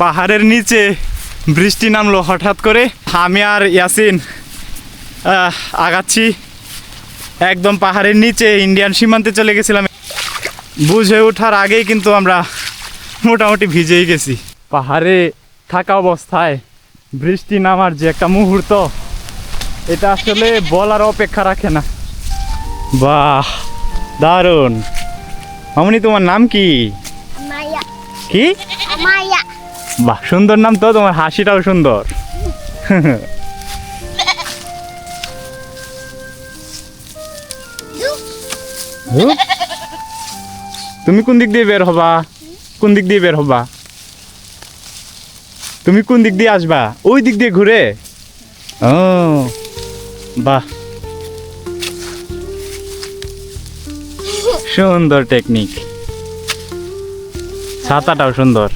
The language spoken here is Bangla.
পাহাড়ের নিচে বৃষ্টি নামলো হঠাৎ করে। আমি আর ইয়াসিন আগাচ্ছি। একদম পাহাড়ের নিচে ইন্ডিয়ান সীমান্তে চলে গেছিলাম। বুঝে ওঠার আগেই কিন্তু আমরা মোটামুটি ভিজেই গেছি। পাহাড়ে থাকা অবস্থায় বৃষ্টি নামার যে একটা মুহূর্ত এটা আসলে বলার অপেক্ষা রাখে না। বাহ দারুণ। মামনি তোমার নাম কি. কি. বাহ, সুন্দর নাম তো, তোমার হাসিটাও সুন্দর। তুমি কোন দিক দিয়ে বের হবা? কোন দিক দিয়ে বের হবা? তুমি কোন দিক দিয়ে আসবা? ওই দিক দিয়ে ঘুরে? ও, বাহ। সুন্দর টেকনিক ছাতাটাও সুন্দর।